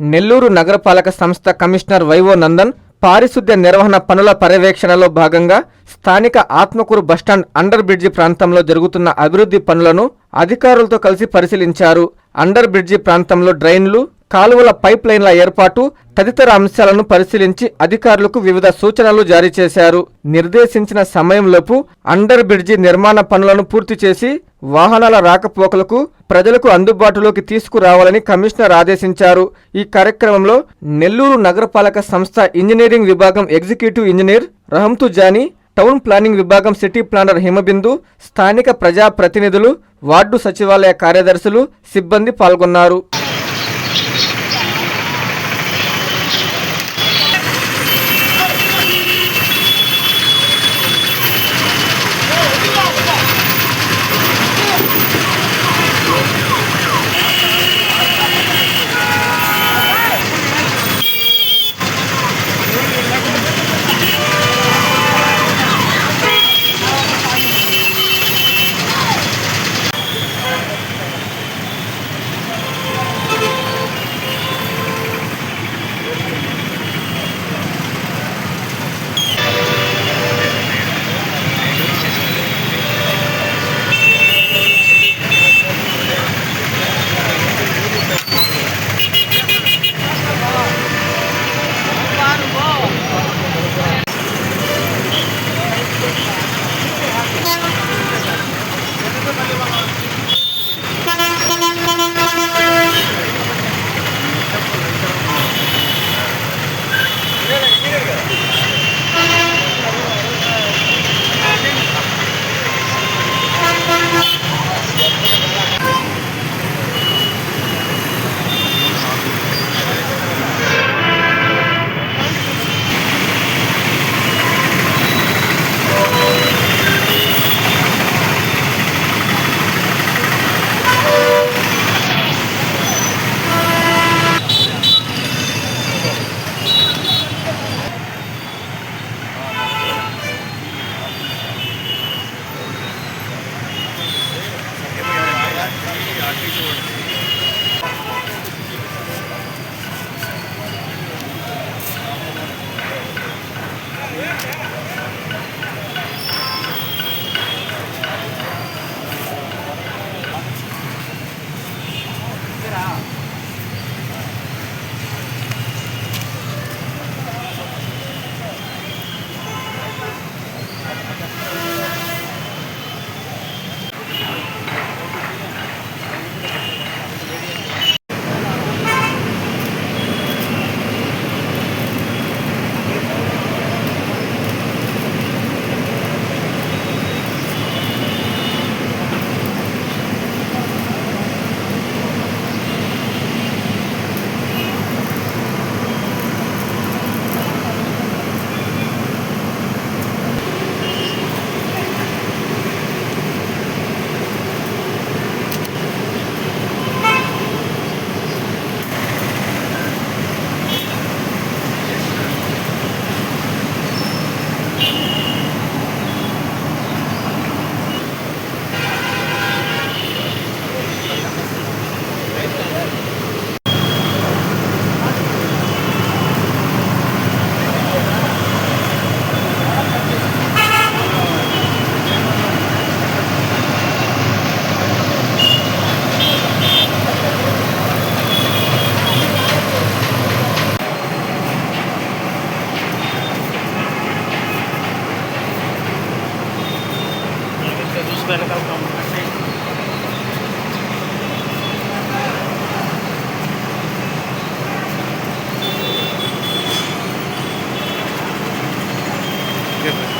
నెల్లూరు నగరపాలక సంస్థ commissioner vivo Nandan పారిశుద్ధ్య నిర్వహణ పనుల పర్యవేక్షణలో భాగంగా స్థానిక ఆత్మకూరు బస్టాండ్ అండర్ బ్రిడ్జి ప్రాంతంలో జరుగుతున్న అభివృద్ధి పనులను అధికారులతో కలిసి పరిశీలించారు. అండర్ బ్రిడ్జి ప్రాంతంలో డ్రైన్లు కాలువల పైప్ లైన్ల ఏర్పాటు తదితర అంశాలను పరిశీలించి అధికారులకు వివిధ సూచనలు జారీ చేశారు. నిర్దేశించిన సమయంలోపు అండర్ బ్రిడ్జి నిర్మాణ పనులను పూర్తి చేసి వాహనాల రాకపోకలకు ప్రజలకు అందుబాటులోకి తీసుకురావాలని కమిషనర్ ఆదేశించారు. ఈ కార్యక్రమంలో నెల్లూరు నగరపాలక సంస్థ ఇంజనీరింగ్ విభాగం executive engineer Rahamthu Jani town planning విభాగం సిటీ ప్లానర్ హిమబిందు స్థానిక ప్రజా ప్రతినిధులు వార్డు సచివాలయ కార్యదర్శులు సిబ్బంది పాల్గొన్నారు. Good.